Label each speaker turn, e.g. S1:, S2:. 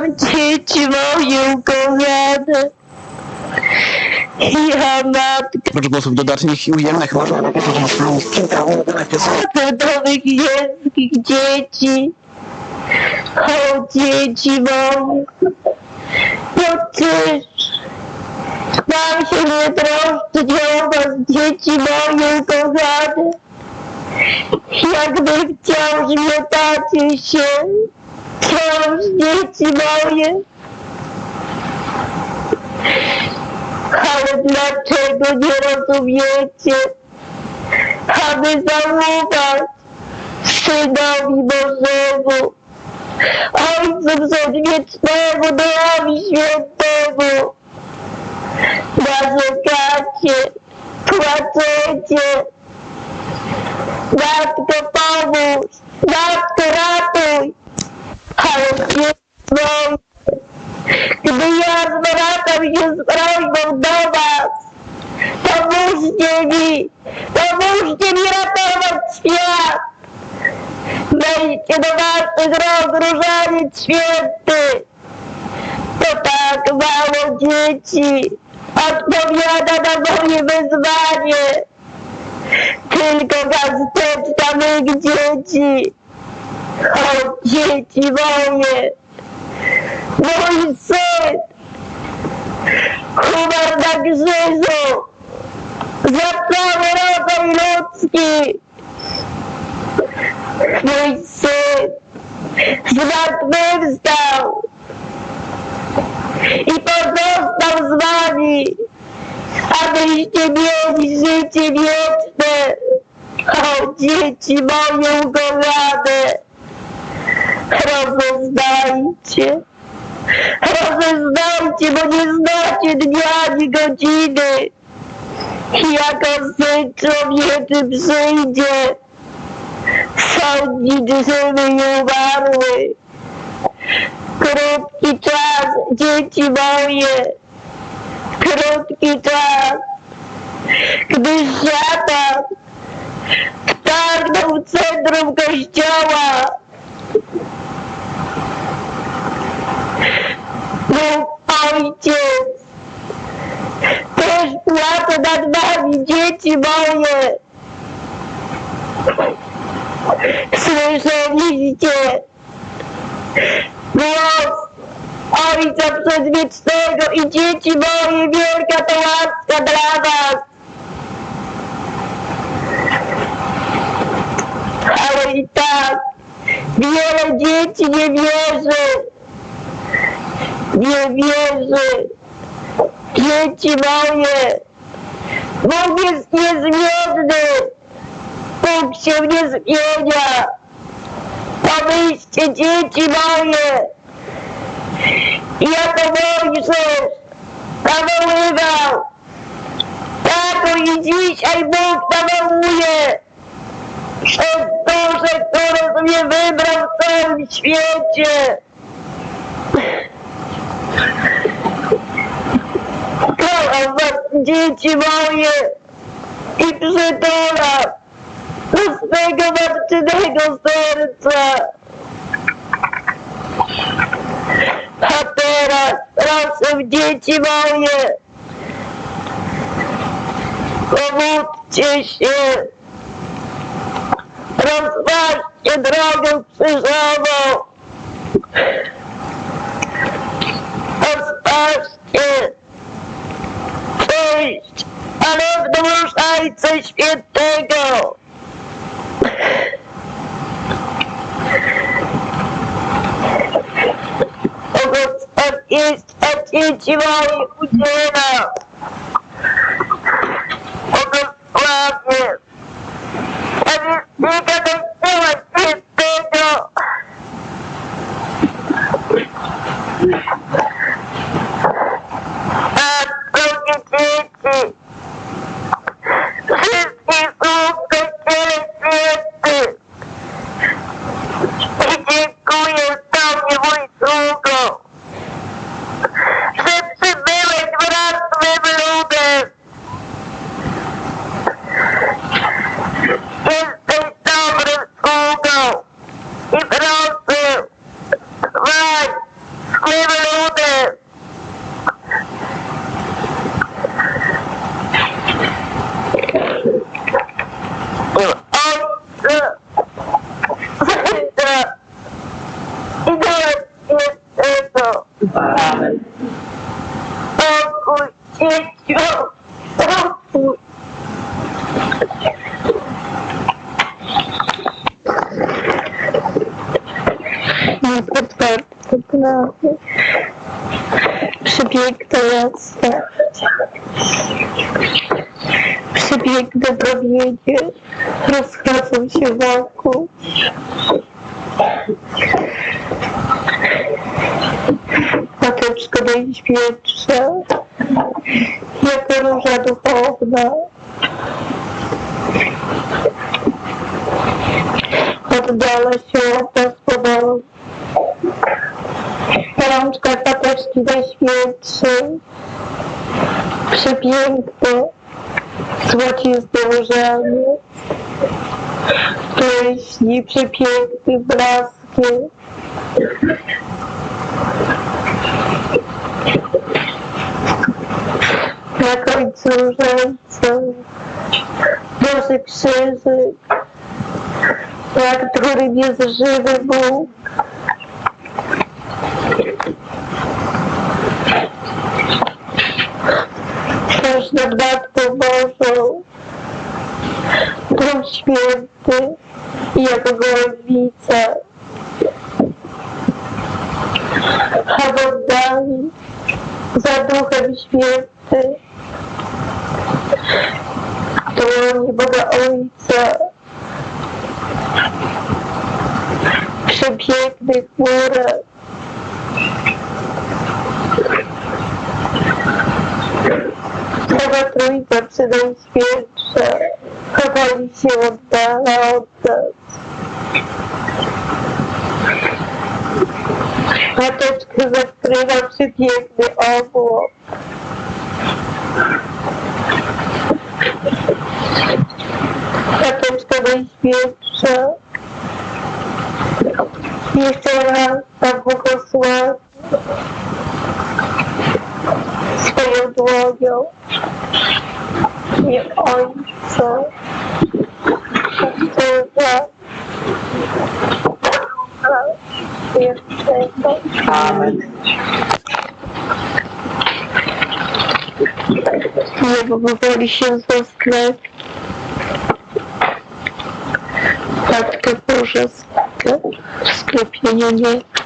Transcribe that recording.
S1: Kocham dzieci moje ukochane. Ja matkę
S2: Oprócz głosów dodatnich i ujemnych można napisać na stronie
S1: dzieci. O dzieci moje. No też. Mam się nie troszczyć o was, dzieci moje ukochane. Jakby wciąż miotacie się. Wciąż dzieci moje. Ale dlaczego nie rozumiecie, aby zaufać Synowi Bożemu, Ojcu Przedwiecznemu, Duchowi Świętemu? Narzekacie, płaczecie. Matko pomóż, Matko ratuj, moje. Gdy ja zwracam się z prośbą do was, pomóżcie mi, pomóżcie mi ratować świat. Wejdźcie do waszych rąk różaniec święty. To tak mało dzieci odpowiada na moje wezwanie. Tylko gazeteczka mych dzieci. O dzieci moje. Mój syn umarł na krzyżu za cały rodzaj ludzki. Mój syn zmartwychwstał i pozostał z wami, abyście mieli życie wieczne. O dzieci moje ukochane, rozeznajcie. Rozeznajcie, bo nie znacie dnia ani godziny. Jako Syn Człowieczy przyjdzie, sądzić żywy i umarły. Krótki czas, dzieci moje, krótki czas, gdy szatan wtargnął centrum kościoła, Bóg Ojciec też płacze nad wami, dzieci moje. Słyszeliście głos Ojca Przedwiecznego i dzieci moje, wielka to łaska dla was. Ale i tak wiele dzieci nie wierzy nie wierzy. Dzieci moje, Bóg jest niezmienny. Bóg się nie zmienia. Pomyślcie, dzieci moje, jako Mojżesz nawoływał, tak i dzisiaj Bóg nawołuje przez dusze, które sobie wybrał w całym świecie. Kocham was, dzieci moje, i przytulam do swego matczynego serca. A teraz, razem dzieci moje, pomódźcie się, rozważcie drogę krzyżową, rozważcie przyjść, ale w Różańce Świętego. Błogosław jest, a dzieci moje udziela. Błogosławie. A namiestnika Kościoła Świętego. A drogie dzieci, wszystkich słów w Kościele Świętym. I dziękuję Tobie, mój sługo, że przybyłeś wraz z swym na przepiękne miasto, przepiękne promienie rozchodzą się wokół. Mateczko Najświętsza, jako róża duchowna, oddala się od nas powoli. Rączka Mateczki Najświętszej, przepiękne, złociste różanie, pleśni przepięknym blaskiem. Na końcu różańca. Boży krzyżyk, nad którym jest żywy Bóg. Też nad Matką Bożą, Duch Święty i jako gołębica. A w oddali za Duchem Świętym. Dłoni Boga Ojca. Przepięknych chmurach Boga Trójca Przenajświętsza chowali się oddala od nas. Mateczkę zakrywa przepiękny obłok. Mateczka Najświętsza jeszcze raz Pan błogosławi Świętego.
S2: Amen.
S1: Niebo powoli się za sklep. Matkę Boże, sklep, sklepienie nie.